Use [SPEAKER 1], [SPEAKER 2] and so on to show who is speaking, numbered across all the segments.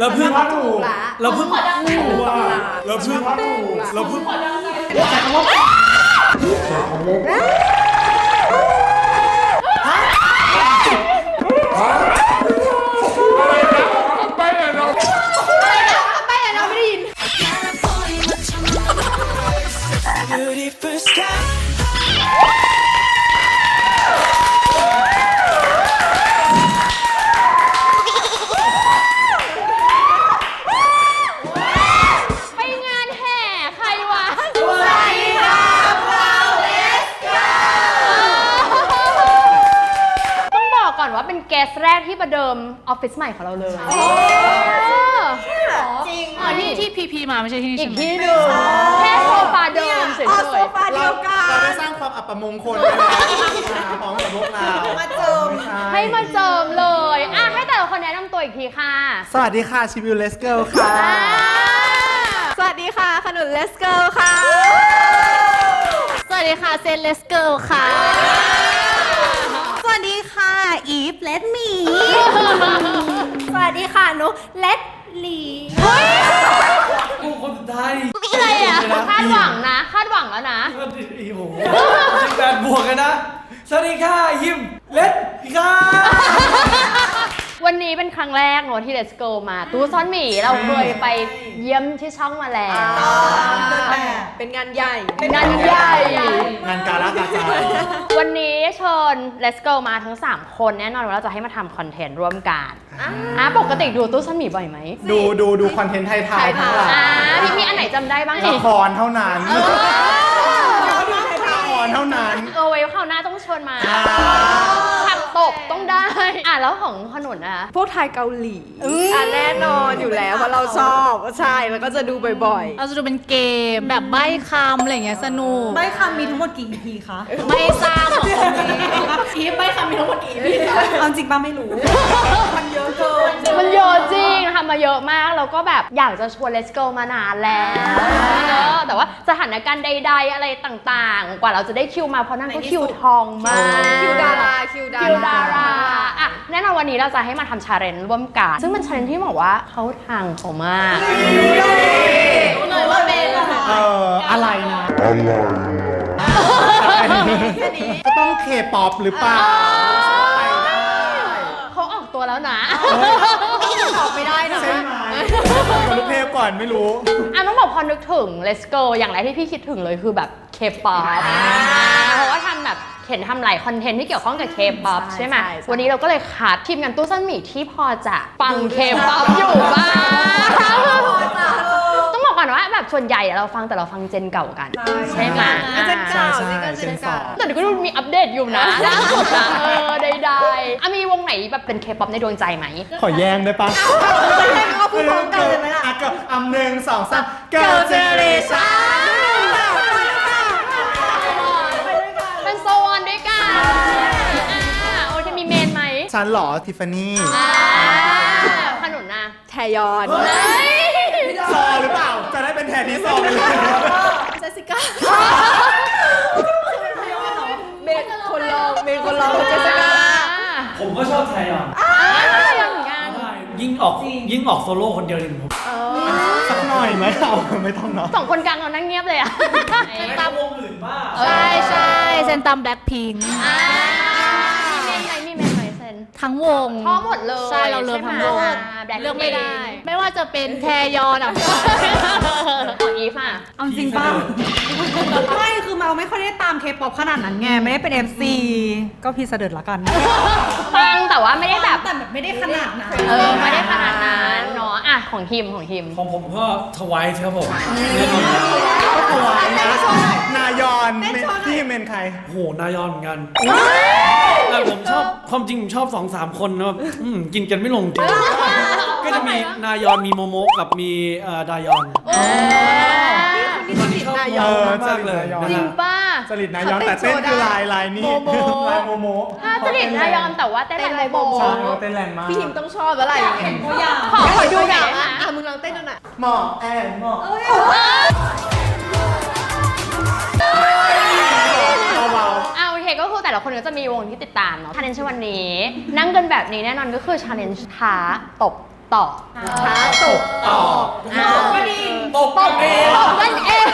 [SPEAKER 1] เราเพิ่ง
[SPEAKER 2] ว่าถูก
[SPEAKER 1] เราเพิ่ง
[SPEAKER 2] ว่า
[SPEAKER 1] เราเพิ่ง
[SPEAKER 2] ว่าถูก
[SPEAKER 1] เราเพิ่ง
[SPEAKER 3] ฟฟิศใหม่ของเราเลย
[SPEAKER 4] จริง
[SPEAKER 3] อ๋อนี่ที่
[SPEAKER 5] พีพีมาไม่ใช่ที่นี่
[SPEAKER 3] อี
[SPEAKER 5] ใช่
[SPEAKER 3] ก
[SPEAKER 5] ไหม
[SPEAKER 3] ที่หนึ่งแค่โซฟาเดิมเฉย
[SPEAKER 4] อ๋อโซฟา
[SPEAKER 2] เรา
[SPEAKER 4] เดียวกั
[SPEAKER 2] เราได้
[SPEAKER 4] น
[SPEAKER 2] สร้างความอัปมงคลไปแล้วพร้อมกับพวกเรา
[SPEAKER 4] มาเจิม
[SPEAKER 3] ๆให้มาเจิมเลยอะให้แต่ละคนแนะนำตัวอีกทีค่ะ
[SPEAKER 2] สวัสดีค่ะชิวิวเลสเกิลค่ะ
[SPEAKER 3] อ่า
[SPEAKER 4] สวัสดีค่ะ ขนุนเลสเกิลค่ะ
[SPEAKER 5] สวัสดีค่ะเซนเลสเกิลค่ะ
[SPEAKER 4] สวัสดีค่ะอี ฟเลดมีสวัสดีค่ะนุเลดลี
[SPEAKER 1] กูคนสุดท้าย
[SPEAKER 3] อะไรอะคาดหวังนะคาดหวังแล้วนะ
[SPEAKER 1] โอ้โหสิบแปดบวกกันนะสวัสดีค่ะยิมเล็ดค่ะ
[SPEAKER 3] วันนี้เป็นครั้งแรกเนอะที่ Let's Go มา ตู้ซ่อนหมีเราเคยไปเยี่ยมที่ช่องมาแล้ว
[SPEAKER 4] เป็นงานใหญ่
[SPEAKER 3] งานใหญ่
[SPEAKER 2] งานการะกาจาย
[SPEAKER 3] วันนี้เชิญ Let's Go มาทั้ง 3 คนแน่นอนว่าเราจะให้มาทำคอนเทนต์ร่วมกันอะปกติดูตู้ซ่อนหมีบ่อยไหม
[SPEAKER 2] ดูดูดูคอนเทนต์ไทยๆทั้งหลาย
[SPEAKER 3] อ่าพี่มีอันไหนจำได้บ้าง
[SPEAKER 2] ละ
[SPEAKER 3] อีก
[SPEAKER 2] ครเท่านั้นละครเท่านั้น
[SPEAKER 3] เออไว้คราวหน้าต้องเชิญมา
[SPEAKER 2] อ่า
[SPEAKER 3] ผั กตบต้องได้ อะแล้วของขนุนอะ
[SPEAKER 4] พวกไทยเกาหลีอะแน่นอนอยู่แล้วเพราะเราชอบใช่แล้วก็จะดูบ่อย
[SPEAKER 5] เราจะดูเป็นเกมแบบใบ้คำอะไรอย่างเงี้ยสนุก
[SPEAKER 6] ใบคำมีทั้งหมดกี่ EP คะ
[SPEAKER 5] ไม่ทราบหรอกคนนี้
[SPEAKER 6] อีฟใบคำมีทั้งหมดกี่ EP คะเอาจริงป้าไม่รู้ มันเยอะเกิน
[SPEAKER 3] มันเยอะจริงทำมาเยอะมาก แล้วก็แบบอยากจะชวน Let's Go มานานแล้วเออแต่ว่าสถานการณ์ใด ๆ อะไรต่างๆ กว่าเราจะได้คิวมาเพราะนั่นก็คิวทองมาก
[SPEAKER 4] ๆคิวดาราคิวดา
[SPEAKER 3] คิวดา
[SPEAKER 4] รา
[SPEAKER 3] ราอะแน่นอนวันนี้เราจะให้มาทำชาเลนจ์ร่วมกันซึ่งเป็นชาเลนจ์ที่บอกว่าเขาทางเขามาก
[SPEAKER 6] เลยว่าเป็นอะไร
[SPEAKER 2] เอออะไรนะก็ต้องเคป๊อปหรือเปล่าไปได้
[SPEAKER 3] เขาออกตัว แล้วนะ
[SPEAKER 6] ตอบไม่ได้นะ
[SPEAKER 2] ใช่ไหมลูกเทพก่อนไม่รู้
[SPEAKER 3] อะต้องบอกพอนึกถึง Let's Go อย่างแรกที่พี่คิดถึงเลยคือแบบ K-pop เพราะว่าทำแบบเห็นทำหลายคอนเทนต์ที่เกี่ยวข้องกับ K-pop ใช่ไหมวันนี้เราก็เลยคัดทีมงานตู้ซ่อนหมีที่พอจะฟัง K-pop อยู่บ้างต้อง บอกก่อนว่าแบบส่วนใหญ่อะเราฟังแต่เราฟังเจนเก่ากัน ใช่ไหม
[SPEAKER 4] อะเจนเก่า
[SPEAKER 2] ใช่
[SPEAKER 4] นี่ก็
[SPEAKER 2] ใช่
[SPEAKER 4] เจนเก่า
[SPEAKER 3] แต่เดี๋ยวก็ดูมีอัปเดตอยู่นะล่าสุดอะเออใดๆอะมีวงไหนแบบเป็น K-pop ในดวงใจไหม
[SPEAKER 2] ขอแย้งได้ปะ
[SPEAKER 4] เอาพูดพร้อมกันเลยไหมล่ะ
[SPEAKER 2] อะก็อัมหนึ่งสองสาม Girl Generation
[SPEAKER 3] เป็นโซนด้วยกันอ่าโอเคมีเมนไหม
[SPEAKER 2] ฉันเหรอทิฟฟานี่
[SPEAKER 3] อ่าขนุนนะ
[SPEAKER 4] แทยอน
[SPEAKER 3] เฮ้ย
[SPEAKER 2] ซอหรือเปล่า จะได้เป็นแทนที่ซอไปเลย
[SPEAKER 6] เจสสิก้า
[SPEAKER 4] เมนคนลองเมนคนลองเจสสิก้า
[SPEAKER 1] ผมก็ชอบไทยอะ
[SPEAKER 3] อ่ายองเหมือนกัน
[SPEAKER 1] ยิ่งออกยิ่งออกโซโล่คนเดียวเนี่ยผม
[SPEAKER 2] สักหน่อยไหมเอาไม่ต้องเนาะ
[SPEAKER 3] สองคนกลางเรานั่งเงียบเลยอะ
[SPEAKER 1] ตามวงอื่นบ้า
[SPEAKER 5] ใช่ใช่เซนตามแบล็คพิง
[SPEAKER 3] อ่มีเมนไหมมีเมนไหมเซน
[SPEAKER 5] ทั้งวง
[SPEAKER 3] ชอหมดเลย
[SPEAKER 5] ใช่เราเลิฟทั้งวง
[SPEAKER 3] ใช่ไหมอ่า Blackpink
[SPEAKER 5] เลือกไม่ได้ ว่าจะเป็นแทยอนอะ
[SPEAKER 3] ของอีฟอะ
[SPEAKER 6] เอาจริงป้า ไม่คือเราไม่ค่อยได้ตามเคป๊อปขนาดนั้นไงไม่ได้เป็น FC ก็พี่เสด็จละกัน
[SPEAKER 3] ฟังแต่ว่าไม่ได้แบบ
[SPEAKER 6] แต่แบบไม่ได้ขนาดนั้น
[SPEAKER 3] เออไม่ได้ขนาดนั้นเนาะอะของทีมของทีม
[SPEAKER 1] ของผมก็ทวายครับผมแน่นอน
[SPEAKER 2] ถวายนะนายอนที่เมนใคร
[SPEAKER 1] โอ้โหนายอนเหมือนกันแต่ผมชอบความจริงผมชอบสองสามคนนะแบบอืมกินกันไม่ลงจริงก็จะมีนายอนมีโมโมะกับมีเอ่อดายอนตอนนี้ ชอบ
[SPEAKER 2] เอ
[SPEAKER 1] โม
[SPEAKER 2] อ
[SPEAKER 1] โมะมากเลย
[SPEAKER 2] จริตนายอน
[SPEAKER 1] นะ
[SPEAKER 3] จริง
[SPEAKER 1] ฮะ
[SPEAKER 3] ป้า
[SPEAKER 2] จริตนายอนแต่เต้นคือลายลายนี่ลายโมโม
[SPEAKER 3] ถ้าจริตนายอนแต่ว่าเต้นอะไรโบโบ
[SPEAKER 2] ใช่เต้นแรงมาก
[SPEAKER 4] พี่หิมต้องชอบแล้วอะไรอย่างเงี้ย
[SPEAKER 6] ตัวอย่าง
[SPEAKER 3] ขอขอดูหน่อยได้ไหม
[SPEAKER 4] อะมึงลองเต้นดูหน่อย
[SPEAKER 2] หมอกแอนหมอกเบา
[SPEAKER 3] เอาโอเคก็คือแต่ละคนก็จะมีวงที่ติดตามเนาะชาเลนจ์วันนี้ นั่งกันแบบนี้แน่นอนก็คือชาเลนจ์ท้าตบ ต่อ
[SPEAKER 4] ช้าตก
[SPEAKER 2] ต่อ
[SPEAKER 6] ก็ดี
[SPEAKER 2] ตบกันเอง
[SPEAKER 3] ตบกันเอง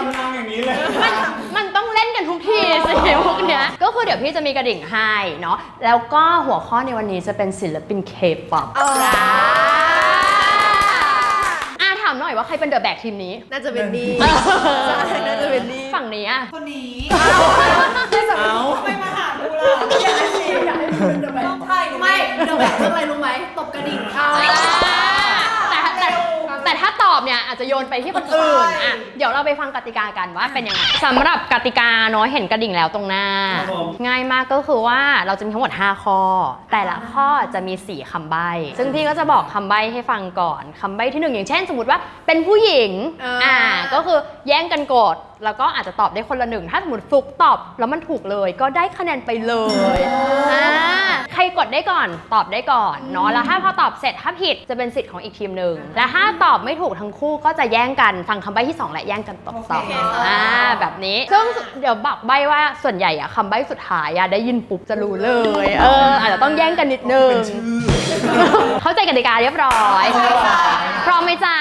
[SPEAKER 2] กำลังอย่างนี้เลย
[SPEAKER 3] มันมันต้องเล่นกันทุกทีสิพวกเนี้ยก็คือเดี๋ยวพี่จะมีกระดิ่งให้เนาะแล้วก็หัวข้อในวันนี้จะเป็นศิลปิน K-pop อะถามหน่อยว่าใครเป็นเดอะแบกทีมนี้
[SPEAKER 4] น่าจะเป็นนี่ใช่น่าจะเป็นนี่
[SPEAKER 3] ฝั่งนี้อะ
[SPEAKER 6] คนนี้
[SPEAKER 2] เอา
[SPEAKER 6] ไม่มาหากูล่ะอยากให้ เดี๋ย
[SPEAKER 4] วแบบเรื่องอะไรรู้ไหมตบกระดิ่งเขา
[SPEAKER 3] แต่ถ้าตอบเนี่ยอาจจะโยนไปที่คนอื่นอะเดี๋ยวเราไปฟังกติกากันว่าเป็นยังไงสำหรับกติกาเนาะเห็นกระดิ่งแล้วตรงหน้า
[SPEAKER 1] ครับผม
[SPEAKER 3] ง่ายมากก็คือว่าเราจะมีทั้งหมด 5 ข้อ แต่ละข้อจะมี 4คำใบ้ซึ่งพี่ก็จะบอกคำใบ้ให้ฟังก่อนคำใบ้ที่หนึ่งอย่างเช่น สมมติว่าเป็นผู้หญิง
[SPEAKER 4] อ่า
[SPEAKER 3] ก็คือแย่งกันกด แล้วก็อาจจะตอบได้คนละหนึ่งถ้าสมมติฟลุกตอบแล้วมันถูกเลยก็ได้คะแนนไปเลยอ่าใครกดได้ก่อนตอบได้ก่อนเนาะแล้วถ้าพอตอบเสร็จถ้าผิดจะเป็นสิทธิ์ของอีกทีมหนึ่งและถ้าตอบไม่ถูกทั้งคู่ก็จะแย่งกันฟังคำใบ้ที่สองและแย่งกันตอบต่ออ่าแบบนี้ซึ่งเดี๋ยวบอกใบ้ว่าส่วนใหญ่อะคำใบ้สุดท้ายอะได้ยินปุ๊บจะรู้เลยเอออาจจะต้องแย่งกันนิดนึงเข้าใจกติกาเรียบร้อยพร้อมไหมจ๊ะ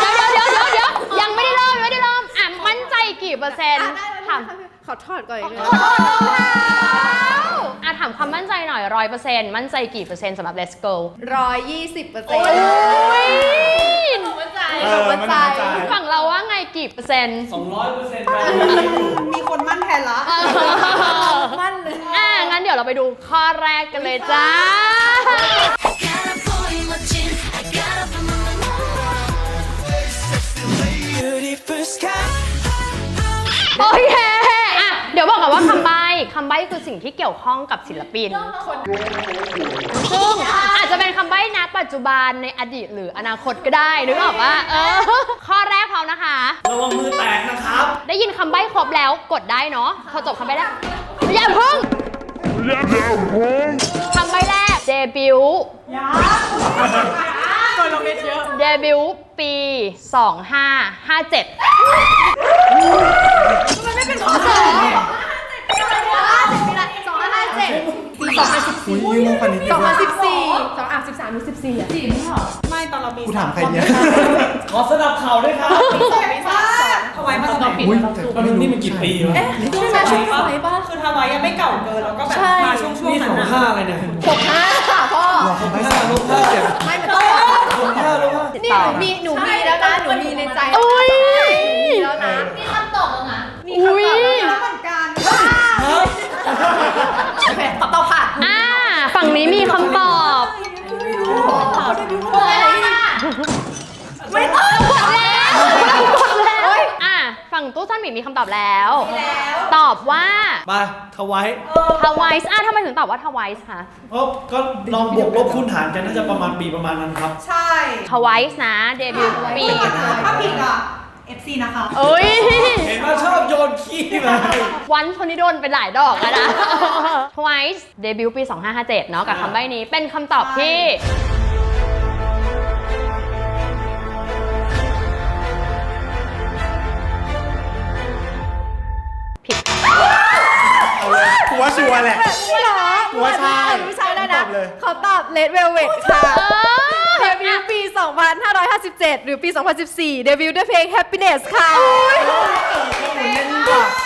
[SPEAKER 3] เดี๋ยวเดี๋ยวเดี๋ยวเดี๋ยวยังไม่ได้เริ่มยังไม่ได้เริ่มอะมั่นใจกี่เปอร์เซ็นต์ถาม
[SPEAKER 4] ขอถอดก่อนอีกเลย
[SPEAKER 3] อะถามความมั่นใจหน่อยร้อยเปอร์เซ็นต์มั่นใจกี่เปอร์เซ็นต์สำหรับ Let's Go
[SPEAKER 4] ร้อยยี่สิบเปอร์เซ็นต์
[SPEAKER 3] อุ้ย
[SPEAKER 2] เออมันมั่นใจ
[SPEAKER 3] ฝั่งเราว่าไงกี่เปอร์เซ็นต์
[SPEAKER 1] 200เปอร์เซ็นต์
[SPEAKER 6] มีคนมั่นแทนละ
[SPEAKER 4] มั่นเลย
[SPEAKER 3] อะงั้นเดี๋ยวเราไปดูข้อแรกกันเลยจ้าโอเคอะเดี๋ยวบอกก่อนว่าคำใบ้คำใบ้คือสิ่งที่เกี่ยวข้องกับศิลปิน ซึ่งอาจจะเป็นคำใบ้ณปัจจุบันในอดีตหรืออนาคตก็ได้นึกออกว่าเออ ข้อแรกพร้อมนะคะ
[SPEAKER 1] ระวังมือแตกนะครับ
[SPEAKER 3] ได้ยินคำใบ้ครบแล้วกดได้เนาะพอจบคำใบ้แรกอย่าเพิ่งคำใบ้แรกเดบิวต์
[SPEAKER 6] ตัวเราเม็ดเยอะ
[SPEAKER 3] เดบิวต์ปี 2557
[SPEAKER 4] สอง ห้าเจ็ด
[SPEAKER 2] อุ้ยยิ่งมากกว่านี้
[SPEAKER 4] สองพันสิบสี่สองอะสิบสามหรือสิบสี่อะ
[SPEAKER 6] ไม่ตอนเรามี
[SPEAKER 2] กูถามใครเนี่ย
[SPEAKER 1] ขอสนับเข่าด้วยครับ
[SPEAKER 6] ทวายมาสมัย
[SPEAKER 2] อุ้ยแต่
[SPEAKER 1] ตอนนี้นี่มันกี่ปีวะ
[SPEAKER 4] ใช่ไหมใช่ไหมป่ะ
[SPEAKER 6] คือทวายยังไม่เก่าเกินแล้วก็แบบ
[SPEAKER 4] ใช่
[SPEAKER 6] มาช่วงช่วง
[SPEAKER 1] นี่
[SPEAKER 6] นั้
[SPEAKER 1] ส
[SPEAKER 6] น
[SPEAKER 1] อง
[SPEAKER 6] นะ
[SPEAKER 1] ห้าอะไรเนี่ย
[SPEAKER 4] หกห้าค่ะพ่อ
[SPEAKER 2] รอคำใบ้
[SPEAKER 1] ห้า
[SPEAKER 2] สาม
[SPEAKER 1] ลบห้าเจ็ด
[SPEAKER 4] ไม่มันต้อง
[SPEAKER 1] ลบห้าลบห้า
[SPEAKER 4] นี่หนูมีหนูมีแล้วนะหนูมีในใจ
[SPEAKER 3] อุ้ย
[SPEAKER 4] มีแล้วนะ
[SPEAKER 5] มีคำตอบแล้วนะ
[SPEAKER 4] มีคำตอบแล้ว
[SPEAKER 6] เห
[SPEAKER 4] นะ
[SPEAKER 6] มือนกัน
[SPEAKER 4] โอเคตอบตอบค่ะ
[SPEAKER 3] อ่า ฝั่งนี้มีคำตอบ
[SPEAKER 4] ไม่ต้อง
[SPEAKER 3] กดแล้วกดแล้วอะฝั่งตู้ซ่อนหมีมีคำตอบแล้ว ตอบว่า
[SPEAKER 1] มาทวาย
[SPEAKER 3] ทวายส์อะทำไมถึงตอบว่าทวายส์คะ
[SPEAKER 1] เพราะก็ลองบวกลบคูณหารกันน่าจะประมาณปีประมาณนั้นครับ
[SPEAKER 6] ใช่
[SPEAKER 3] ทวายส์นะ เดบิวต์ปี
[SPEAKER 6] ถ้าผิดอะ FC นะคะ
[SPEAKER 3] เอ้ย
[SPEAKER 1] เห็นว่าชอบโยนขี้มา
[SPEAKER 3] วันคนนี้โดนไปหลายดอกแล้วนะ Twice เดบิวต์ปี 2557 เนาะกับคำใบ้นี้เป็นคำตอบที่ ผิด
[SPEAKER 2] เอาเลยกูว่าชัวร์แหละ
[SPEAKER 4] ไม่หรอ
[SPEAKER 2] กูว่าใช่
[SPEAKER 4] ไม่ใช่แล้วนะ
[SPEAKER 2] ตอบเลย
[SPEAKER 4] เขาตอบเลดเวลเว t ค่ะ
[SPEAKER 3] เออ
[SPEAKER 4] เดบิวต์ปี 2557 หรือปี 2014 เดบิวต์ด้วยเพลง Happiness ค่ะ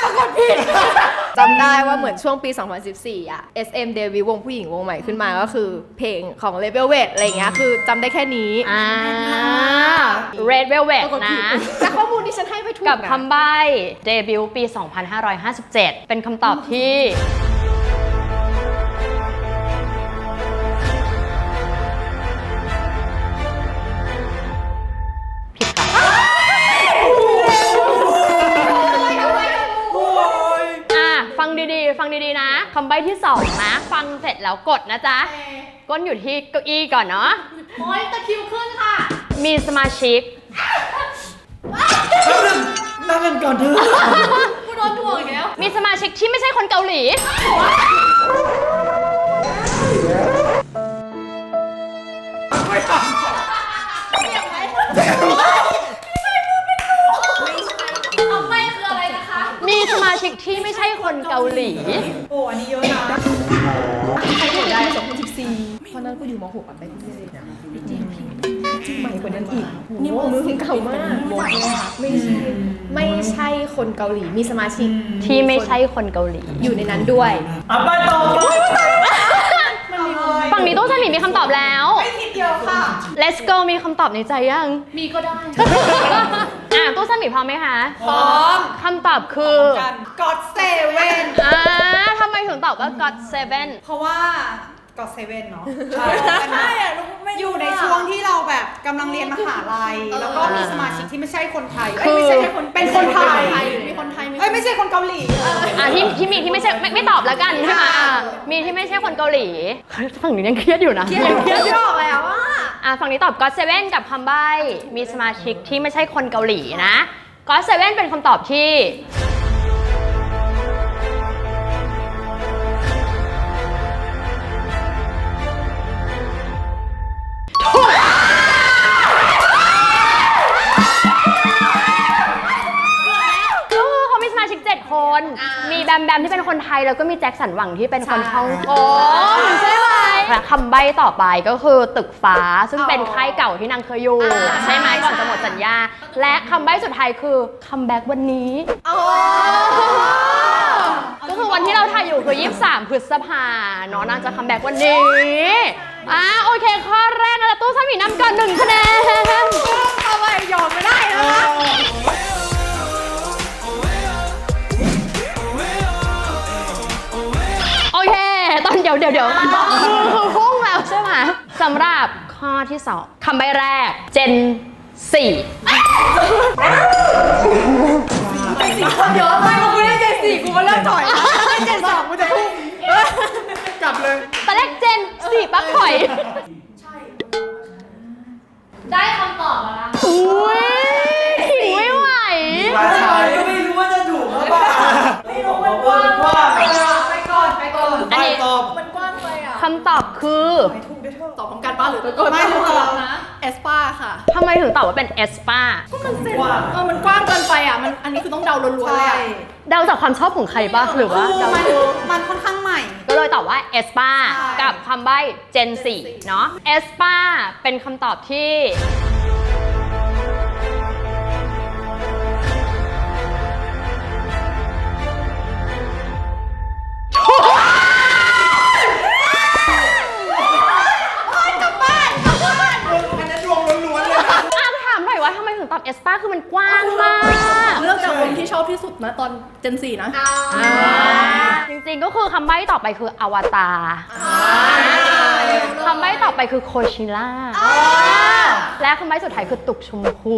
[SPEAKER 4] ปรากฏผิดจำได้ว่าเหมือนช่วงปี 2014 อะ SM เดบิวต์วงผู้หญิงวงใหม่ขึ้นมาก็คือเพลงของ Level w e t อะไรอย่างเงี้ยคือจำได้แค่นี้
[SPEAKER 3] อ่า Red Velvet นะ
[SPEAKER 4] แต่ข้อมูลที่ฉันให้ไม่ถูก
[SPEAKER 3] กับ
[SPEAKER 4] นะ
[SPEAKER 3] คำใบ้เดบิวต์ปี 2557 เป็นคำตอบที่ผิดค่ะอะฟังดีๆ ฟังดีๆนะคำใบ้ที่สองนะ ฟังเสร็จแล้วกดนะจ๊ะ ก้นอยู่ที่เก้าอี้ก่อนเนาะ
[SPEAKER 5] โอ้ยตะคริวขึ้นค่ะ
[SPEAKER 3] มีสมาชิก
[SPEAKER 1] แป๊บนึงนั่งกันก่อนเถอะ
[SPEAKER 3] มีสมาชิกที่ไม่ใช่คนเกาหลี
[SPEAKER 5] ทำไมคืออะไรนะคะ
[SPEAKER 3] มีสมาชิกที่ไม่ใช่คนเกาหลี
[SPEAKER 6] โอ้อันนี้เยอะนะ
[SPEAKER 4] ใครถูกได้2014คนสิบสี่ตอนนั้นกูอยู่ม .6 อะไปที่นี่พี่จี พี่ใหม่กว่านั้นอีกนี่วงมึงเก่ามากไม่ใช่ไม่ใช่คนเกาหลีมีสมาชิก
[SPEAKER 3] ที่ไม่ใช่คนเกาหลี
[SPEAKER 4] อยู่ในนั้นด้วย
[SPEAKER 1] อะไปต่อ
[SPEAKER 3] ฝั่งนี้ตู้สมิมีคำตอบแล้ว
[SPEAKER 6] ไม่คิดเดียวค่ะ
[SPEAKER 3] Let's go มีคำตอบในใจยัง
[SPEAKER 5] มีก็ได้
[SPEAKER 3] อะตู้สมิพร้อมไหมคะ
[SPEAKER 6] พร้อม
[SPEAKER 3] คำตอบคือ
[SPEAKER 6] กัน God Seven
[SPEAKER 3] อ่าทำไมถึงตอบว่า God Seven
[SPEAKER 6] เพราะว่า God Seven เนาะใช่อยู่ในช่วงที่เราแบบกำลังเรียนมหาลัย แล้วก็มีสมาชิกที่ไม่ใช่คนไทยเอ้ยไม่ใช่แค่คนเป็นคนไทย
[SPEAKER 4] มีคนไทยมี
[SPEAKER 6] เอ้ยไม่ใช่คนเกาหลี
[SPEAKER 3] อะที่ที่มีที่ไม่ใช่ไม่ไม่ตอบแล้วกันใช่ไหมอะมีที่ไม่ใช่คนเกาหลีฝั่งนี้ยังเครียดอยู่นะ
[SPEAKER 4] ยังเครียดไม่ออกแล้วว่า
[SPEAKER 3] อะฝั่งนี้ตอบ God Seven กับคำใบ้มีสมาชิกที่ไม่ใช่คนเกาหลีนะ God Seven เป็นคำตอบที่ มาชิก7คนมีแบมแบมที่เป็นคนไทย แล้วก็มีแจ็คสันหวังที่เป็นคนฮ่องกงใช่ไหมและคำใบ้ต่อไปก็คือตึกฟ้าซึ่งเป็นค่ายเก่าที่นางเคยอยู่ใช่ไหมก่อนจะหมดสัญญา และคำใบ้สุดท้ายคือคัมแบ็กวันนี้ก็คือวันที่เราถ่ายอยู่คือ 23 พฤษภาเนาะนางจะคัมแบ็กวันนี้ อ่าโอเค ข้อแรกนะตู้สามีนำก่อนหนึ่งคะแนน
[SPEAKER 6] เอาไปยอมไม่ได้นะคะ
[SPEAKER 3] เดี๋ยวเดี๋ยวเดี๋ยวคือพุ่งแล้วใช่ไหมสำหรับข้อที่สองคำใบแรก เจนสี่
[SPEAKER 6] เดี๋ยวไม่กูได้เจนสี่กูก็เริ่มถอยเจนสองกูจะพุ่ง
[SPEAKER 2] กลับเลย
[SPEAKER 3] ตอนแรกเจนสี่ปั๊บถอย
[SPEAKER 5] ได้คำตอบมาแล้ว
[SPEAKER 3] อุ้ยขิงไม่ไหว
[SPEAKER 1] ไป
[SPEAKER 6] อะ
[SPEAKER 3] คำตอบคือ
[SPEAKER 4] ตอบพร้อมกันป้าหรือตะโกน
[SPEAKER 6] ไม่ถูกหรอก
[SPEAKER 5] นะ
[SPEAKER 4] เอสปาค่ะ
[SPEAKER 3] ทำไมถึงตอบว่าเป็นเอสปา
[SPEAKER 1] กว้าง
[SPEAKER 4] เออมันกว้างเกินไปอะมันอันนี้คือต้องเดาล้วนๆเลย
[SPEAKER 6] ใช่
[SPEAKER 4] อะ
[SPEAKER 3] เดาจากความชอบของใครปะหรือว่า
[SPEAKER 6] คือ
[SPEAKER 3] เดา
[SPEAKER 6] มันมันค่อนข้างใหม่
[SPEAKER 3] ก็เลยตอบว่าเอสปา
[SPEAKER 6] ใช่
[SPEAKER 3] กับคำใบ้เจนสี่เนาะเอสปาเป็นคำตอบที่ น่อยว่าทำไมถึงตอบเอสปาคือมันกว้างมาก
[SPEAKER 4] เลือกจากวงที่ชอบที่สุดนะตอนเจนสี่นะ
[SPEAKER 3] จริงๆก็คือคำใบ้ต่อไปคืออวตารคำใบ้ต่อไปคือโคชิล่า และคำใบ้สุดท้ายคือตุกชมพู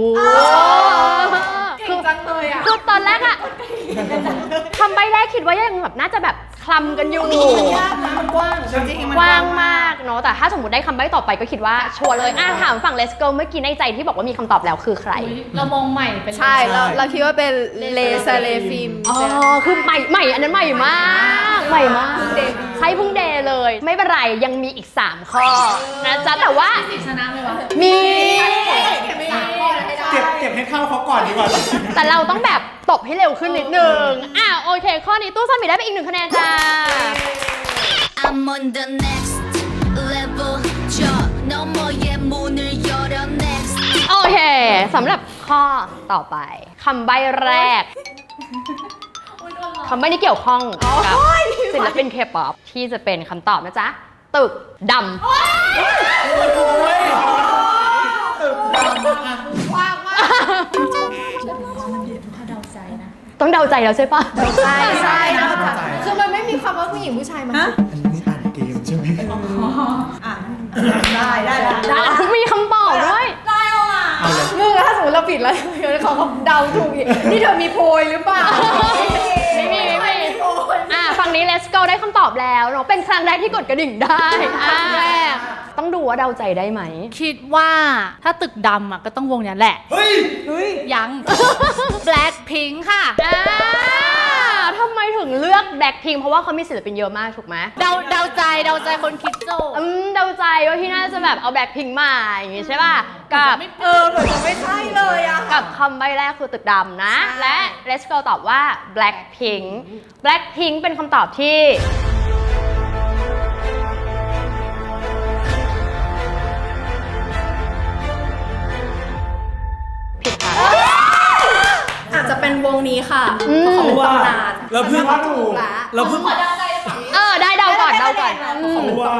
[SPEAKER 3] คือ
[SPEAKER 4] จังเลยอะ
[SPEAKER 3] คือตอนแรกอะคำใบ้แรกคิดว่ายังแบบน่าจะแบบ คลำกันอยู่
[SPEAKER 4] มันกว้าง
[SPEAKER 6] จริงๆมัน
[SPEAKER 3] กว้างมากเนาะแต่ถ้าสมมติได้คำใบ้ต่อไปก็คิดว่าชัวร์เลยอะถามฝั่ง Let's Go เมื่อกี้ในใจที่บอกว่ามีคำตอบแล้วคือใคร
[SPEAKER 5] เรามองใหม่เป็น
[SPEAKER 4] ใช่เราเราคิดว่าเป็นเลเซเลฟิล์ม
[SPEAKER 3] อ๋อคือใหม่ใหม่อันนั้นใหม่มากใหม่มากใช้พุ่งเดย์เลย ไม่เป็นไรยังมีอีก 3 ข้อนะจ๊ะแต่ว่า
[SPEAKER 5] สิชนะไหมวะ
[SPEAKER 3] มี
[SPEAKER 2] เก็บเก็บให้เข้าเขาก่อนดีกว่า
[SPEAKER 3] แต่เราต้องแบบตบให้เร็วขึ้นนิดนึง อ่ะ โอเค ข้อนี้ตู้ซ่อนหมีได้ไปอีกหนึ่งคะแนนจ้า
[SPEAKER 7] I'm on the next level 저 너머의 문을 열어 next
[SPEAKER 3] โอเคสำหรับข้อต่อไปคำใบ้แรกคำใบ้ที่เกี่ยวข้องกับศิลปินเคป๊อปที่จะเป็นคำตอบนะจ๊ะ ตึกดำต้อ งเดาใจแล้วใช่ปะ
[SPEAKER 4] ใช่ใช่นะคือมันไม่มีคำว่าผู้หญิงผู้ชายมัน
[SPEAKER 6] ฮะ
[SPEAKER 2] อันนี้อ่านเกมใช่ไหม
[SPEAKER 6] อะได้ได้ได้ได้
[SPEAKER 3] มีคำตอบด้วย
[SPEAKER 6] ได้เอาอะ
[SPEAKER 2] เอาเลย
[SPEAKER 4] มึงอะถ้าสมมติเราผิดแล้วเดี๋ยวเขาเดาถูกอีกนี่เธอมีโพยหรือเปล่า
[SPEAKER 3] ไม่มีไม่มีอะฝั่งนี้ let's go ได้คำตอบแล้วเนาะเป็นครั้งแรกที่กดกระดิ่งได้อะ ต้องดูว่าเดาใจได้ไหม
[SPEAKER 5] คิดว่าถ้าตึกดำอะก็ต้องวงเนี้ยแหละ
[SPEAKER 1] เฮ้ย
[SPEAKER 6] เฮ้ย
[SPEAKER 5] ยัง Blackpink ค่ะ
[SPEAKER 3] อ่าทำไมถึงเลือกแบ็คพิงเพราะว่าเขามีศิลปินเยอะมากถูกไหม
[SPEAKER 5] เดาเดาใจเดาใจคนคิดโจทย์
[SPEAKER 3] อืมเดาใจว่าที่น่าจะแบบเอาแบ็คพิงมาอย่างงี้ใช่ป่ะกับ
[SPEAKER 6] เออเหมือนจะไม่ใช่เลยอะ
[SPEAKER 3] กับคำใบแรกคือตึกดำนะ และ Let's go ตอบว่า Blackpink Blackpink เป็นคำตอบที่
[SPEAKER 5] นี้ค่ะ
[SPEAKER 3] อืม
[SPEAKER 1] เพราะว่า
[SPEAKER 5] ตำนาน
[SPEAKER 1] เราเพิ่ง
[SPEAKER 2] ว่าถูก
[SPEAKER 1] เราเพิ่ง
[SPEAKER 3] เออได้เดาก่อนเดาก่อนอืม
[SPEAKER 2] ว่า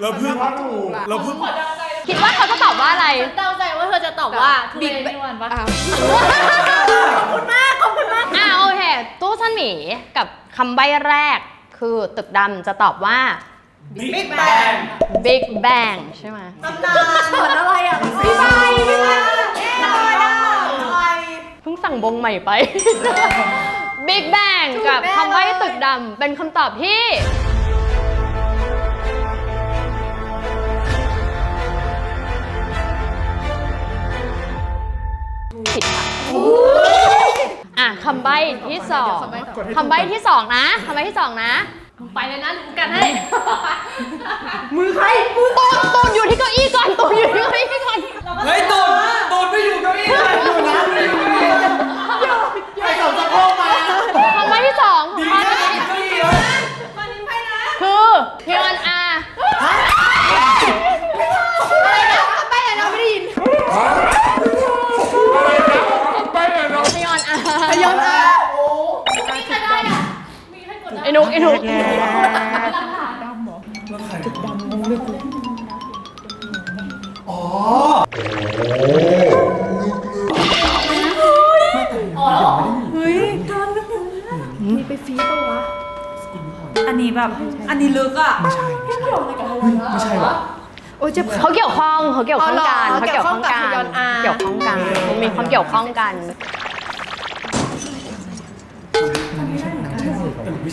[SPEAKER 2] เราเพิ่งว่าถูก
[SPEAKER 1] เราเพิ่ง
[SPEAKER 3] คิดว่าเขาจะตอบว่าอะไร
[SPEAKER 5] เดาใจว่าเธอจะตอบว่าทุเรศไม่วันปะ
[SPEAKER 3] อ่าโอเคตู้ซ่อนหมีกับคำใบ้แรกคือตึกดำจะตอบว่า
[SPEAKER 1] บิ๊กแบง
[SPEAKER 3] Big Bang ใช่ไหม
[SPEAKER 6] ตำนานเหมือนอะไรอะพี่ใบพี่ใบ
[SPEAKER 3] เพิ่งสั่งวงใหม่ไป Big Bang กับคำใบ้ตึกดำเป็นคำตอบที่ผิดค่ะอะคำใบ้ที่สองคำใบ้ที่สองนะคำใบ้ที่สองนะ
[SPEAKER 5] ไปเลยนะหนูกันให้
[SPEAKER 3] ตูนตูนอยู่ที่เก้าอี้ก่อนตูนอยู่ที่เก้าอี้ก่อน
[SPEAKER 1] เฮ้ยตูนตูนไม่อยู่เกับอีเลยอยู่นะไม่อยู่เกับอีเลย
[SPEAKER 2] ใครส่งสะโพกมา
[SPEAKER 3] คำใบ้ที่สองของ
[SPEAKER 1] ดี
[SPEAKER 3] ข้อ
[SPEAKER 1] นะ
[SPEAKER 3] นี้
[SPEAKER 1] อยู่เกับอีเลย
[SPEAKER 3] คือฮิออนอาฮิออนอาฮิออนอาไอ้นุกไอ้นุก
[SPEAKER 1] อ๋อ
[SPEAKER 6] อันนี้แบบ อันนี้ลึกอะ
[SPEAKER 2] ไม่ใช่ไม่ใช่ไม่ใช่หรอ
[SPEAKER 4] โอ้ยเจ็บขา
[SPEAKER 3] เขาเกี่ยวข้องเขาเกี่ยวข้องกัน
[SPEAKER 4] อ๋อ
[SPEAKER 3] เขา
[SPEAKER 4] เหรอ
[SPEAKER 3] เกี่ยวข้องกัน
[SPEAKER 4] เกี่ยวข้องกับ Hyun Ah
[SPEAKER 3] เกี่ยวข้องกันมีความเกี่ยวข้องกัน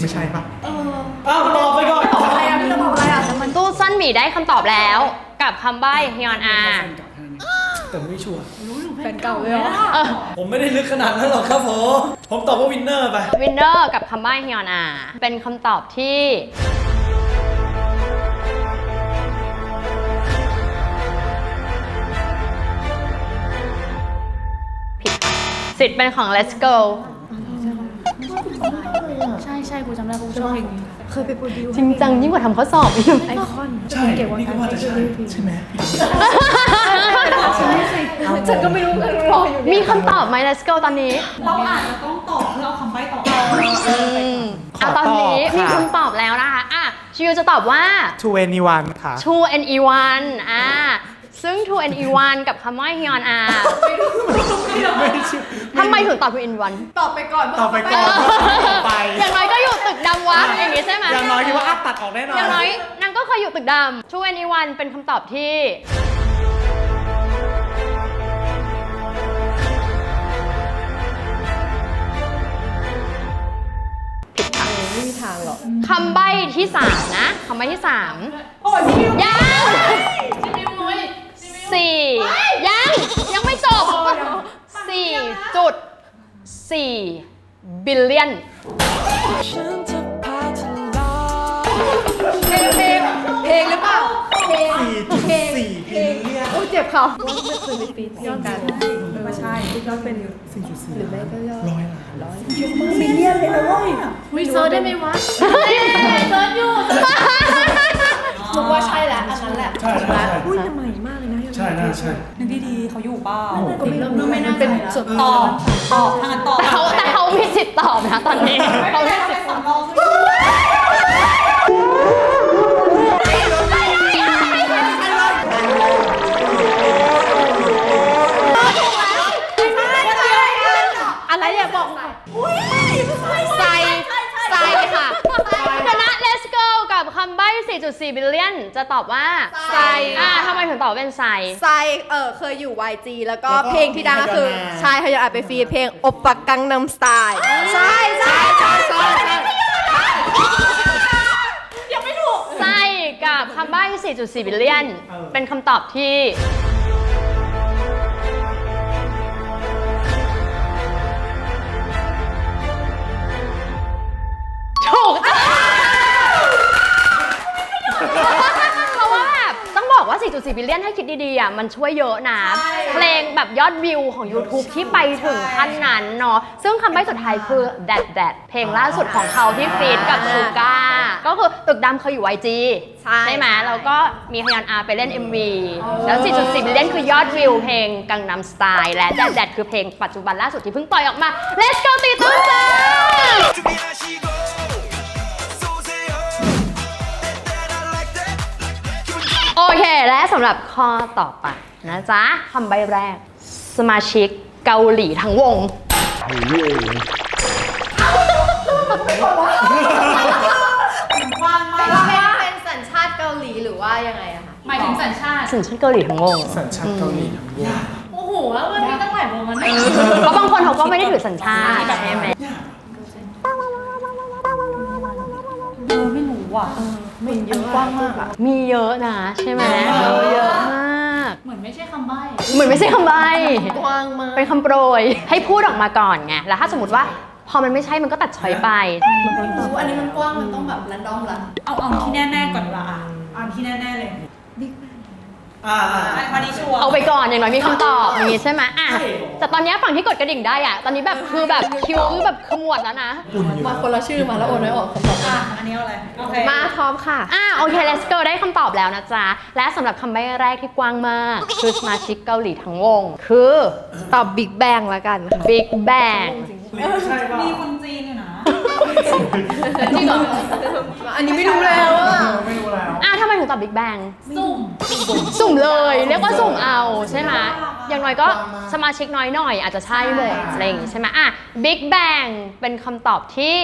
[SPEAKER 2] ไม่ใช่ปะ
[SPEAKER 1] อ้าวตอบไปก่อน
[SPEAKER 6] อะไรอะพี่จะบอกอะไรอะแต่มัน
[SPEAKER 3] ตู้สั้นหมีได้คำตอบแล้ว กับคำใบ้ฮิออนอา
[SPEAKER 1] แต่ไม่ชัวร์
[SPEAKER 4] แฟนเก่าเลยเหรอ
[SPEAKER 1] ผมไม่ได้ลึกขนาดนั้นหรอกครับผม ผมตอบว่าวินเนอร์ไป
[SPEAKER 3] วินเนอร์กับคำใบ้ฮิออนอาเป็นคำตอบที่ผิดค่ะสิทธิ์เป็นของ Let's Go
[SPEAKER 5] ใช่ใช่กูจำได้กูชอบเพลงนี้
[SPEAKER 4] เคยไปโปรดิว
[SPEAKER 3] จริงจังยิ่งกว่าทำข้อสอบอีก
[SPEAKER 4] ไอคอน
[SPEAKER 1] ใช่นี่ก็ว่าจะใช่ใช่ไหม
[SPEAKER 4] ฉันก็ไม่รู้กันรออยู่
[SPEAKER 3] มีคำตอบไหม Let's Go ตอนนี้
[SPEAKER 6] เราอาจจะต้องตอบเพื่อเอาคำใบ้ตอบ
[SPEAKER 3] อืมอะตอนนี้มีคำตอบแล้วนะคะอะชิวจะตอบว่า
[SPEAKER 2] ทูเอนิวันค่ะ
[SPEAKER 3] two and e one อ่า ซึ่ง two and e one กับคำว่า hyun อะทำไมถึงตอบ two and e one
[SPEAKER 4] ตอบไปก่อน
[SPEAKER 2] ต่อไปก่อนไป
[SPEAKER 3] อย่างน้อยก็อยู่ตึกดำวะอย่างงี้ใช่ไหม
[SPEAKER 2] อย่างน้อยคิดว่าอัดตัดออกแน่นอ
[SPEAKER 3] อนย่างน้อยนางก็เคยอยู่ตึกดำ two and e one เป็นคำตอบที่
[SPEAKER 4] ไม่มีทางหรอก
[SPEAKER 3] คำใบ้ที่สามนะคำใบ้ที่สาม
[SPEAKER 6] โอ้ยพี่
[SPEAKER 3] ยัง สี่ยัง ยังไม่จบสี่จุดสี่บิลเลียน
[SPEAKER 4] เพลงเพลงเพลงหรือเปล่าเพลง
[SPEAKER 2] สี่จุดสี่พิลเลียน
[SPEAKER 4] โอ้ยเจ็บเขาเมื่อคืนไปปีนย้อนกัน
[SPEAKER 6] ไม่ใช่ยอดเป็น
[SPEAKER 2] สี่จุดสี่
[SPEAKER 4] หรือไม่ก็ยอด
[SPEAKER 2] ร้อยล้าน
[SPEAKER 6] มิลเลียนเลยนะเว้ย
[SPEAKER 5] มีเซิร์ชได้ไหมวะเซิร์ชอยู่
[SPEAKER 4] มึงว่าใช่แหละอันนั้นแหละ
[SPEAKER 1] ใช่ใช่ใช่
[SPEAKER 4] อุ้ยแต่ใหม่มากเลยนะ
[SPEAKER 1] ใช่น่าใช่
[SPEAKER 6] นึกดีๆเขาอยู่เปล่า
[SPEAKER 4] ก็ไม่รู้ไม่น่าเป็นส่วน
[SPEAKER 6] ตอบตอบทางนั้นตอบ
[SPEAKER 3] แต่เขาแต่เขามีสิทธิ์ตอบนะตอนนี้เขามีสิทธิ์
[SPEAKER 6] สำรอง
[SPEAKER 3] 4.4 บิลเลียน จะตอบว่า
[SPEAKER 4] ไซ
[SPEAKER 3] อ่าทำไมถึงตอบเป็นไซ
[SPEAKER 4] ไซเออเคยอยู่ YG แล้วก็เพลงที่ดังก็คือใช่เขาอยากอัดไปฟรีเพลงอบปักกังนำสไตล์ใช่ใช่ใช่ใช่ใช่
[SPEAKER 3] ไซกับคำใบ้ 4.4 บิลเลียนเป็นคำตอบที่ 4.4 บิล เลียนให้คิดดีๆอ่ะมันช่วยเยอะนะ เพลงแบบยอดวิวของ YouTube ที่ไปถึงขั้นนั้นเนาะซึ่งคำใบ้สุดท้ายคือ that that เพลงล่าสุดของเขาที่ฟีดกับชูก้าก็คือตึกดำเคยอยู่ YG
[SPEAKER 4] ใช่
[SPEAKER 3] ไหมแล้วก็มีฮยอนอาไปเล่น MV แล้ว 4.4มิลเลียนคือยอดวิวเพลงกังนำสไตล์และ that that คือเพลงปัจจุบันล่าสุดที่เพิ่งปล่อยออกมา let's go ตีตื้นจ้า
[SPEAKER 8] 준비하시고
[SPEAKER 3] เค และสำหรับข้อต่อไปนะจ๊ะคำใบแรก สมาชิกเกาหลีทั้งวง
[SPEAKER 6] กว้างมาก
[SPEAKER 4] เป็นเป็นสัญชาติเกาหลีหรือว่ายังไงอะคะ
[SPEAKER 5] หมายถึงสัญชาติ
[SPEAKER 3] สัญชาติเกาหลีทั้งวง
[SPEAKER 2] สัญชาติเกาหลี
[SPEAKER 5] โอ้โหแล้วมันมีตั้งหลายวงมัน
[SPEAKER 3] เพราะบางคนเขาก็ไม่ได้ถือสัญชาติใช่ไหม
[SPEAKER 6] เออไม่รู้ว่ะ มันเยอะกว้างมากอะ
[SPEAKER 3] มีเยอะนะใช่ไหมเยอะมาก
[SPEAKER 5] เหมือนไม่ใช่คำใบ้
[SPEAKER 3] เหมือนไม่ใช่คำใบ
[SPEAKER 4] กว้างมาก
[SPEAKER 3] เป็นคำโปรย ให้พูดออกมาก่อนไงแล้วถ้าสมมติว่าพอมันไม่ใช่มันก็ตัดช้อยไป
[SPEAKER 4] รู้อันนี้มันกว้างมันต้องแบบรันดอมละ
[SPEAKER 6] เอาเอาที่แน่ๆก่อนดีกว่าอะเอาที่แน่ๆเลย
[SPEAKER 1] อ่าอ่า
[SPEAKER 6] อันวันนี้ชัวร์
[SPEAKER 3] เอาไปก่อนอย่างน้อยมีคำตอบอย่างงี้ใช่ไหมอะแต่ตอนเนี้ยฝั่งที่กดกระดิ่งได้อะ ตอนนี้แบบคือแบบคิวคือแบบขมวดแล้วนะ
[SPEAKER 4] มาคนละชื่อมาแล้วโอนไม่ออกคำตอบ
[SPEAKER 6] อะอันนี้เอาอะไรโอเค
[SPEAKER 4] มาพร้อมค่ะ
[SPEAKER 3] อะโอเค let's go ได้คำตอบแล้วนะจ๊ะ และสำหรับคำใบ้แรกที่กว้างมาก คือสมาชิกเกาหลีทั้งวง คือ
[SPEAKER 4] ตอบบิ๊กแบงละกันค่ะ
[SPEAKER 3] Big Bang
[SPEAKER 1] ใช่ป่ะ
[SPEAKER 6] มีคนจีนอยู่นะ
[SPEAKER 4] จริงเหรออันนี้ไม่รู้แล้วอะ
[SPEAKER 2] ไม่รู้แล้ว
[SPEAKER 3] อะทำไมถึงตอบ Big Bang
[SPEAKER 5] สุ่ม
[SPEAKER 3] สุ่มเลยเรียกว่าสุ่มเอาใช่ไหมอย่างน้อยก็สมาชิกน้อยหน่อยอาจจะใช่หมดอะไรอย่างงี้ใช่ไหมอะ Big Bang เป็นคำตอบที่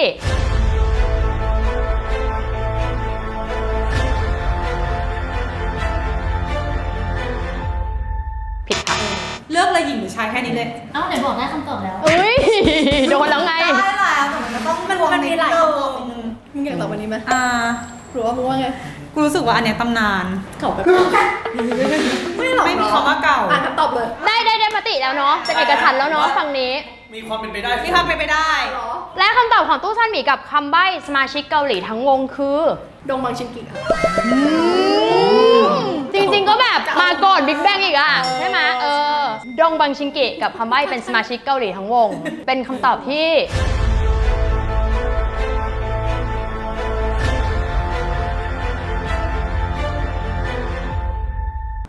[SPEAKER 3] ผิดค่ะ
[SPEAKER 6] เลือกเลยหญิงหรือชายแค่นี้เลย
[SPEAKER 5] เอ้าไหนบอกได้คำตอบแล้ว
[SPEAKER 3] เอ้ยโดนแล้วไง
[SPEAKER 6] ได้แล้วแต่มันก็ต้องมันมันมีหลายคำตอบ
[SPEAKER 4] มึงอยากตอบวันนี้ไหม
[SPEAKER 6] อ่า
[SPEAKER 4] หรือว่ามึงว่าไง
[SPEAKER 6] กูรู้สึกว่าอันเนี้ยตำนาน
[SPEAKER 4] เก่าแบบ
[SPEAKER 6] ไม่หรอกไม่มีคำว่าเก่า
[SPEAKER 4] อ่านคำตอบเลย
[SPEAKER 3] ได้ได้ได้มติแล้วเนาะ เป็นเอกฉันท์แล้วเนาะฝั่งนี้
[SPEAKER 1] มีความเป็นไปได้
[SPEAKER 6] มีความเป็นไปได้
[SPEAKER 3] และคำตอบของตู้ซันหมีกับคำใบ้สมาชิกเกาหลีทั้งวงคือ
[SPEAKER 4] ดงบังชินกิค่ะ
[SPEAKER 3] จริงๆก็แบบมาก่อนบิ๊กแบงอีกอะ ใช่ไหมเออ ดงบังชิงกิกับคำใบ้เป็นสมาชิกเกาหลีทั้งวง เป็นคำตอบที่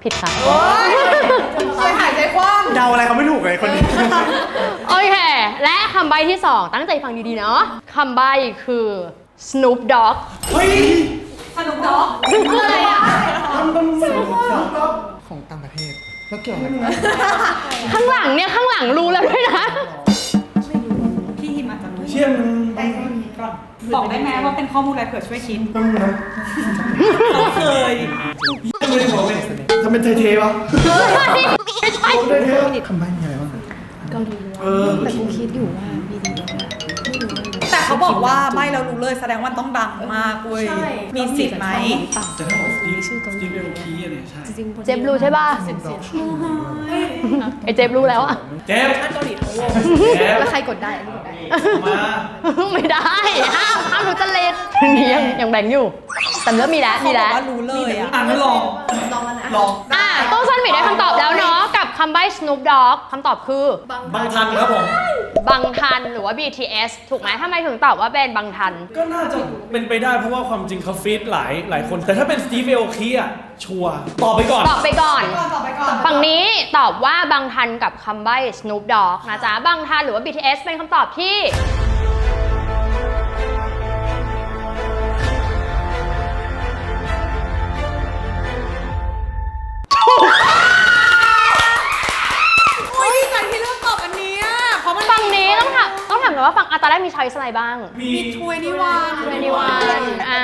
[SPEAKER 3] ผิดค่ะ
[SPEAKER 6] เคยหายใจคว่ำ
[SPEAKER 2] เดาอะไรเขาไม่ถูกเลยคนนี้
[SPEAKER 3] โอเค และคำใบ้ที่2ตั้งใจฟังดีๆ เนาะคำใบ้คือ Snoop Dogg
[SPEAKER 1] เฮ้ย
[SPEAKER 6] สนุกเนาะ
[SPEAKER 3] ซึ่งคืออะไรอะ
[SPEAKER 2] ของต่างประเทศ แล้วเกี่ยวอะไรกัน
[SPEAKER 3] ข้างหลังเนี่ย ข้างหลังรู้แล้วด้วยนะ
[SPEAKER 6] พี่หิมอาจจะรู้
[SPEAKER 1] เชี่ยม
[SPEAKER 6] บอกได้ไหมว่าเป็นข้อมูลอะไรเผื่อช่วยคิด
[SPEAKER 2] ต้องนะ
[SPEAKER 6] เขา เคย
[SPEAKER 1] ไม่ได้บอกเลยทำเป็นเทๆวะ
[SPEAKER 3] ไม่ใช่
[SPEAKER 2] คำใบ้มีอะไรบ้างอะ
[SPEAKER 1] เออ
[SPEAKER 4] แต่กูคิดอยู่ว่ามีดี
[SPEAKER 6] แต่ เขาบอกว่าใบเรารู้เลยแสดงว่าต้องดังมากเว้ยมีสิทธิ์ไหม
[SPEAKER 1] แต่ถ้าบอกสตีฟสตีฟเอลคีอะเนี่ยใช่
[SPEAKER 3] เจฟรู้ใช่ป่ะไอเจฟรู้แล้วอะ
[SPEAKER 1] เจ็บ
[SPEAKER 4] เกาหลีทั้งวง
[SPEAKER 1] เจ็บ
[SPEAKER 4] แล้วใครกดได้อันนี้กดได้
[SPEAKER 1] มา
[SPEAKER 3] ไม่ได้ห้ามห้ามรู้จะเล่นนี่ยังยังแบ่งอยู่ แต่เริ่มมีแล้ว
[SPEAKER 6] เขา
[SPEAKER 3] มี
[SPEAKER 6] บอ
[SPEAKER 3] แล้
[SPEAKER 6] ก
[SPEAKER 3] ว
[SPEAKER 6] ว่ารู้เลยอะ
[SPEAKER 1] อ่านไม่ลอง
[SPEAKER 4] ลองแล้วนะ
[SPEAKER 1] ลอง
[SPEAKER 3] อะตู้ซันหมีได้คำตอบแล้วเนาะกับคำใบ้ Snoop Dogg คำตอบคือ
[SPEAKER 1] บางทันครับผม
[SPEAKER 3] บังทันหรือว่า BTS ถูกไหมทำไมถึงตอบว่าเป็นบังทัน
[SPEAKER 1] ก็น่าจะเป็นไปได้เพราะว่าความจริงเขาฟีดหลายหลายคน แต่ถ้าเป็นสตีฟเอลคีอะชัวร์ตอบไปก่อน
[SPEAKER 3] ตอบไปก่อน
[SPEAKER 6] ก่อน ต่อไปก่อน
[SPEAKER 3] ฝั่งนี้ตอบว่าบังทันกับคำใบ้ Snoop Dogg นะจ๊ะบังทันหรือว่า BTS เป็นคำตอบที่
[SPEAKER 6] โอ้ยดีใจที่เลือกตอบอันเนี้ยเพราะมัน
[SPEAKER 3] ฝั่งนี้ต้องถามต้องถามกันว่าฝั่งอาตอนแรกมีช้อยส์อะไรบ้าง
[SPEAKER 1] มี
[SPEAKER 6] ช่วยนี่ว่า
[SPEAKER 3] 21อ่า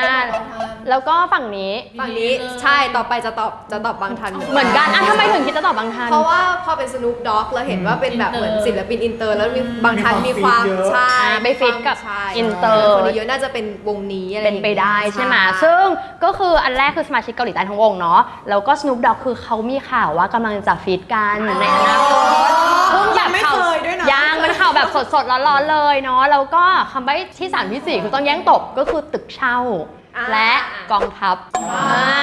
[SPEAKER 3] แล้วก็ฝั่งนี้
[SPEAKER 4] ฝั่งนี้ใช่ต่อไปจะตอบจะตอบบางทัน
[SPEAKER 3] เหมือนกันอะทำไมถึงคิดจะตอบบังทัน
[SPEAKER 4] เพราะว่าพอเป็นส n ู o ด็อกเราเห็นว่าเป็นแบบเหมือนศิลปินอินเตอร์ แล้วมีบางทันมีความใช่
[SPEAKER 3] อ่าไปฟิตกับ
[SPEAKER 4] ใช่
[SPEAKER 3] อินเตอร์
[SPEAKER 4] คนเยอะน่าจะเป็นวงนี้อะไร
[SPEAKER 3] เป็นไปได้ใช่ไหมซึ่งก็คืออันแรกคือสมาชิกเกาหลีใต้ทั้งวงเนาะแล้วก็ Snoop Dogg คือเขามีข่าวว่ากำลังจะฟีดกันในอนาคต เพิ่งแบบ
[SPEAKER 6] ยังไม่
[SPEAKER 3] ข่าว
[SPEAKER 6] เคยด้วยนะ
[SPEAKER 3] ยังมันข่าวแบบสดๆร้อนๆเลยเนาะแล้วก็คำใบ้ที่3ที่4คือต้องแย่งตบก็คือตึกเช่า และกองทัพอ่า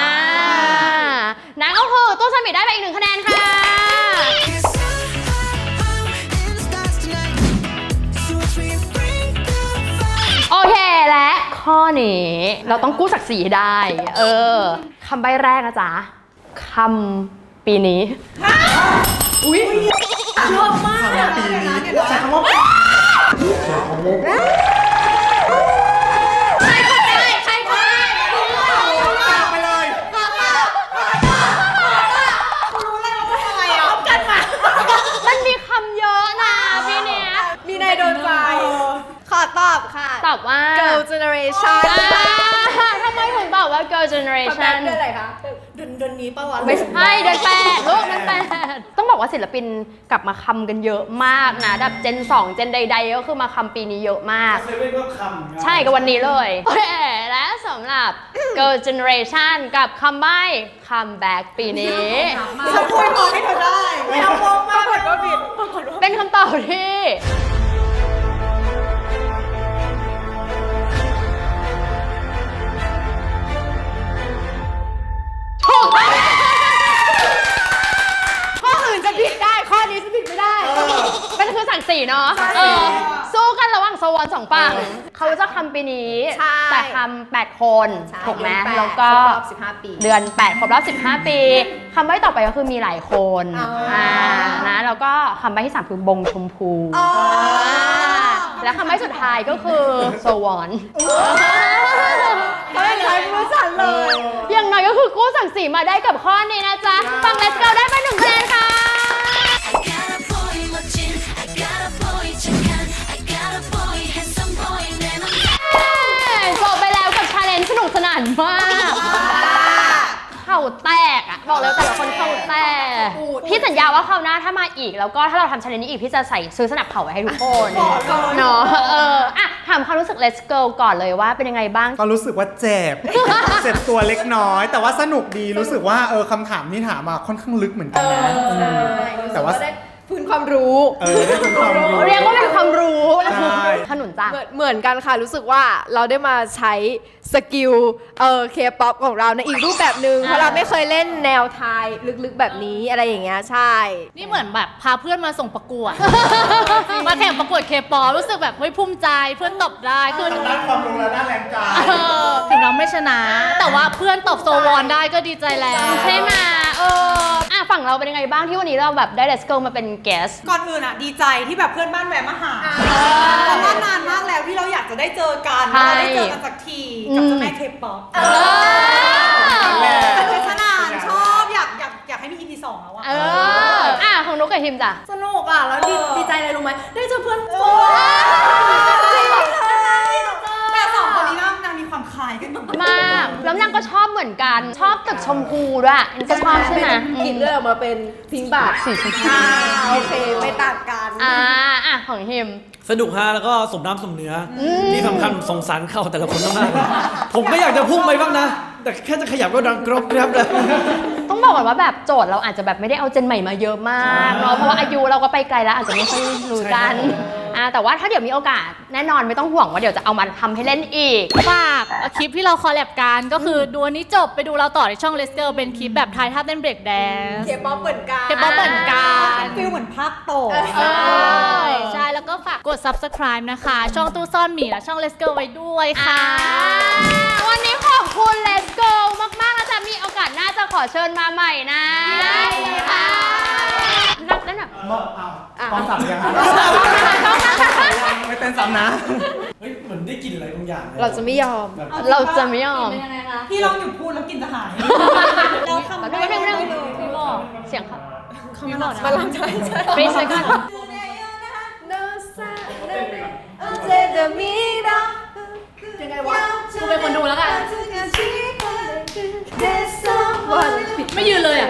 [SPEAKER 3] นั่นก็คือตู้สมิธได้ไปอีกหนึ่งคะแนนค่ะ
[SPEAKER 8] It's somehow in the stars tonight. So watch me bring the fire.
[SPEAKER 3] โอเคและข้อนี้เราต้องกู้ศักดิ์ศรีให้ได้ เออคำใบแรกนะจ๊ะคำปีนี้
[SPEAKER 2] ปีนี้ใช้คำว่าไปเลย
[SPEAKER 3] มันมีคำเยอะนะปีเนี้ย
[SPEAKER 4] มีนายโดนใจขอตอบค่ะ
[SPEAKER 3] ตอบว่า
[SPEAKER 4] Girl Generation
[SPEAKER 3] อ่าทำไมถึงตอบว่า girl
[SPEAKER 4] คำแร
[SPEAKER 3] generation
[SPEAKER 4] กด้วยอะไรคะ
[SPEAKER 3] ไม่ใช่เดือนแปดลูกเดือนแปดต้อง บอกว่าศิลปินกลับมาคำกันเยอะมากนะแบบเจน2เจนใด ๆ ก็คือมาคำปีนี้เยอะมาก
[SPEAKER 1] เซเว่นก็คำ
[SPEAKER 3] ใช่ก็วันนี้เลยโอเคและสำหรับ girl generation กับคำใบ้ comeback ปีนี้
[SPEAKER 6] ฉันคุยมองให้เธอได้ไม่เอามองมากกว่าผิด
[SPEAKER 3] เป็นคำตอบที่ถูกต้อง
[SPEAKER 4] ข้ออื่นจะผิดได้ ข้อนี้จะผิดไม่ได้
[SPEAKER 3] เป็นคือ สั่งสีเนาะเออสู้กันระหว่างโซวอนสองฝั่งเขาจะคำปีนี้
[SPEAKER 4] ใช่
[SPEAKER 3] แต่คำแปดคนถูกไหม
[SPEAKER 4] ใช่
[SPEAKER 3] แล้วก็
[SPEAKER 4] ครบรอบ15 ปี
[SPEAKER 3] เดือน 8 ครบรอบ 15 ปี คำใบ้ต่อไปก็คือมีหลายคน
[SPEAKER 4] อ๋ออ่่า
[SPEAKER 3] นะ แล้วก็คำใบ้ที่ 3 คือบงชมพู
[SPEAKER 4] อ๋อ
[SPEAKER 3] และคำใบ้สุดท้ายก็คือโซวอน
[SPEAKER 4] เขาเป็นใครมือสั่นเลย
[SPEAKER 3] อย่างน้อยก็คือกู้สั่งสีมาได้กับข้อนี้นะจ๊ะ ฟัง Let's Go ได้ไปหนึ่งคะแนนค่ะ เข่าแตกอะบอกเลยแต่ละคนเข่าแตกพี่สัญญาว่าคราวหน้าถ้ามาอีกแล้วก็ถ้าเราทำชาเลนจ์นี้อีกพี่จะใส่ซื้อสนับเข่าไว้ให้ทุกคนเนาะเอออะถามความรู้สึก Let's Go ก่อนเลยว่าเป็นยังไงบ้าง
[SPEAKER 2] ก็รู้สึกว่าเจ็บ เจ็บตัวเล็กน้อย แต่ว่าสนุกดีรู้สึกว่าเออคำถามที่ถามมาค่อนข้างลึกเหมือนกันนะอืมแต่ว่า
[SPEAKER 4] ได้พื้นความรู้
[SPEAKER 2] เออได้เป็นความรู้
[SPEAKER 3] เรียกว่าเป็นความรู้
[SPEAKER 2] ใช่
[SPEAKER 3] ขนุนจ้ะ
[SPEAKER 4] เหมือนเหมือนกันค่ะรู้สึกว่าเราได้มาใช้ สกิลเออเคป๊อปของเราในอีกรูปแบบหนึ่งเพราะเราไม่เคยเล่นแนวไทยลึกๆแบบนี้อะไรอย่างเงี้ยใช่
[SPEAKER 5] นี่เหมือนแบบพาเพื่อนมาส่งประกวด มาแข่งประกวดเคปอรู้สึกแบบเฮ้ยภูมิใจเพื่อนตอบได้คือ
[SPEAKER 2] ด้านความรู้และด้านแรงใจ
[SPEAKER 5] เออถึงเราไม่ชนะ แต่ว่าเพื่อนตอบโซวอนได้ก็ดีใจแล้ว
[SPEAKER 3] ใช่ไหมเอออะฝั่งเราเป็นยังไงบ้างที่วันนี้เราแบบได้ Let's Go มาเป็น guest
[SPEAKER 6] ก่อนอื่นอะดีใจที่แบบเพื่อนบ้านแวะมาหาเพราะว่านานมากแล้วที่เราอยากจะได้เจอกัน
[SPEAKER 3] ใช่
[SPEAKER 6] เราได้เจอกันสักทีกับเจ้าแม่เคป๊อป
[SPEAKER 3] เออ
[SPEAKER 6] สนุกสนานชอบอยากอยากอยากให้มี EP สองแล้วอะ
[SPEAKER 3] เอออะของนุกกับทิมจ้ะ
[SPEAKER 4] สนุกอะ แล้วดีดีใจอะไรรู้ไหม ได้เจอเพื่อนโแกั
[SPEAKER 3] น ชอบตึกชมพูด้วยอันก็ชอบใช่ไหม
[SPEAKER 4] กินเลือดออกมาเป็นพิงค์บาท
[SPEAKER 3] สีชมพู
[SPEAKER 4] อ่าโอเคไม่ต่างกัน
[SPEAKER 3] อ่าอะของทิม
[SPEAKER 1] สนุกฮะแล้วก็สมน้ำสมเนื้ออที่สำคัญสงสารเข้าแต่ละคนมากๆเลยผมก็อยากจะพุ่งไปบ้างนะ แต่แค่จะขยับก็ดังกรอบครับเลย
[SPEAKER 3] ต้องบอกก่อนว่าแบบโจทย์เราอาจจะแบบไม่ได้เอาเจนใหม่มาเยอะมากเนาะเพราะว่าอายุเราก็ไปไกลแล้วอาจจะไม่ค่อยรู้กัน
[SPEAKER 1] ใช่ครับ
[SPEAKER 3] อ่าแต่ว่าถ้าเดี๋ยวมีโอกาสแน่นอนไม่ต้องห่วงว่าเดี๋ยวจะเอามาทำให้เล่นอีก
[SPEAKER 5] ฝากคลิปที่เราคอลแลบกันก็คือดูอันนี้จบไปดูเราต่อในช่อง Let's Go เป็นคลิปแบบทายท่าเต้นเบรกแดนซ์
[SPEAKER 4] เคป๊อปเหมือนกัน
[SPEAKER 5] เคป๊อปเหมือนกัน
[SPEAKER 6] ฟิลเหมือนภาคโต
[SPEAKER 5] ใช่ใช่แล้วก็ฝากกด subscribe นะคะ ช่องตู้ซ่อนหมีและช่อง Let's Go ไว้ด้วยค่ะ
[SPEAKER 3] วันนี้ขอบคุณ Let's Go มากๆแล้วจะมีโอกาสหน้าจะขอเชิญมาใหม่นะค่ะนับนั่นน่ะ
[SPEAKER 2] ความสับยังครับไม่เต้ นซ้ำนะ
[SPEAKER 1] เฮ้ยเหมือนได้กลินอะไรบางอย่างลย
[SPEAKER 4] เราจะไม่ยอม
[SPEAKER 1] แบบ
[SPEAKER 3] เราจะไม่ยอม
[SPEAKER 6] พี่ลองหยุดพูดแล้วกลินจะหายเราทำ
[SPEAKER 3] แป๊บ
[SPEAKER 6] ได้
[SPEAKER 3] นึงแป๊บนึง
[SPEAKER 6] เลย
[SPEAKER 3] พี่บอกเสียงค่ะ
[SPEAKER 4] มาลองใช้ใช่
[SPEAKER 3] Three seconds
[SPEAKER 4] No sound จะมีดาวยังไงวะ
[SPEAKER 5] กูเป็นคนดูแล้วกันไม่ยืนเลยอะ